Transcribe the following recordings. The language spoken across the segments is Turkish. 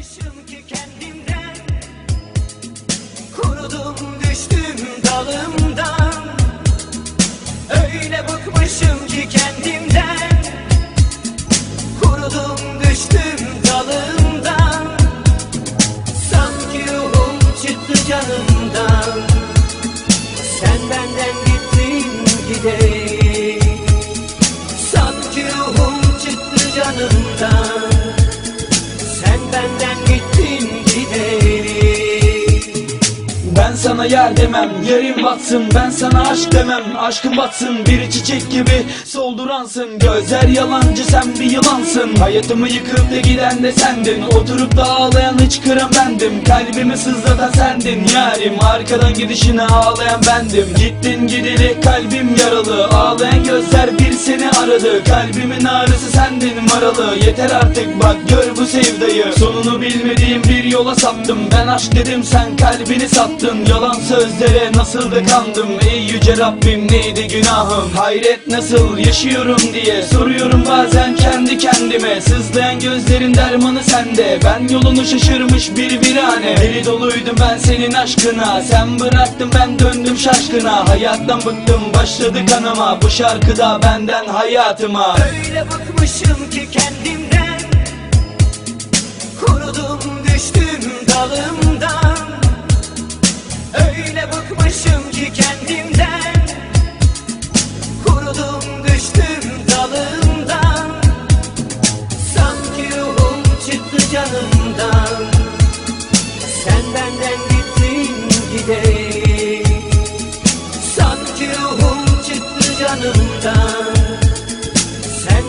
bıkmışım ki kendimden. Kurudum düştüm dalımdan. Öyle bıkmışım ki kendimden. Kurudum düştüm dalımdan. Sanki ruhum çıktı canımdan. Sen benden gittin gideyim. Sanki ruhum çıktı canımdan sana yer demem, yerin batsın Ben sana aşk demem, aşkın batsın Bir çiçek gibi solduransın. Gözler yalancı, sen bir yılansın. Hayatımı yıkıp da giden de sendin. Oturup da ağlayan hıçkıran bendim. Kalbimi sızlatan sendin. Yarim Arkadan gidişine ağlayan bendim. Gittin gideli kalbim yaralı aradı Kalbimin ağrısı sendin maralı Yeter artık bak gör bu sevdayı. Sonunu bilmediğim bir yola saptım. Ben aşk dedim sen kalbini sattın. Yalan sözlere nasıl da kandım. Ey yüce Rabbim neydi günahım? Hayret nasıl yaşıyorum diye Soruyorum bazen kendi kendime. Sızlayan gözlerin dermanı sende. Ben yolunu şaşırmış bir virane. Deli doluydum ben senin aşkına. Sen bıraktın ben döndüm şaşkına. Hayattan bıktım başladı kanama. Bu şarkıda benden hayatıma. Öyle bıkmışım ki kendimden. Kurudum düştüm dalımdan. Öyle bıkmışım ki kendimden. Kurudum düştüm dalımdan. Sanki ruhum çıktı canımdan. Sen benden gittin gideyim. Sanki ruhum çıktı canımdan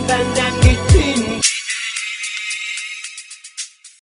senden gittin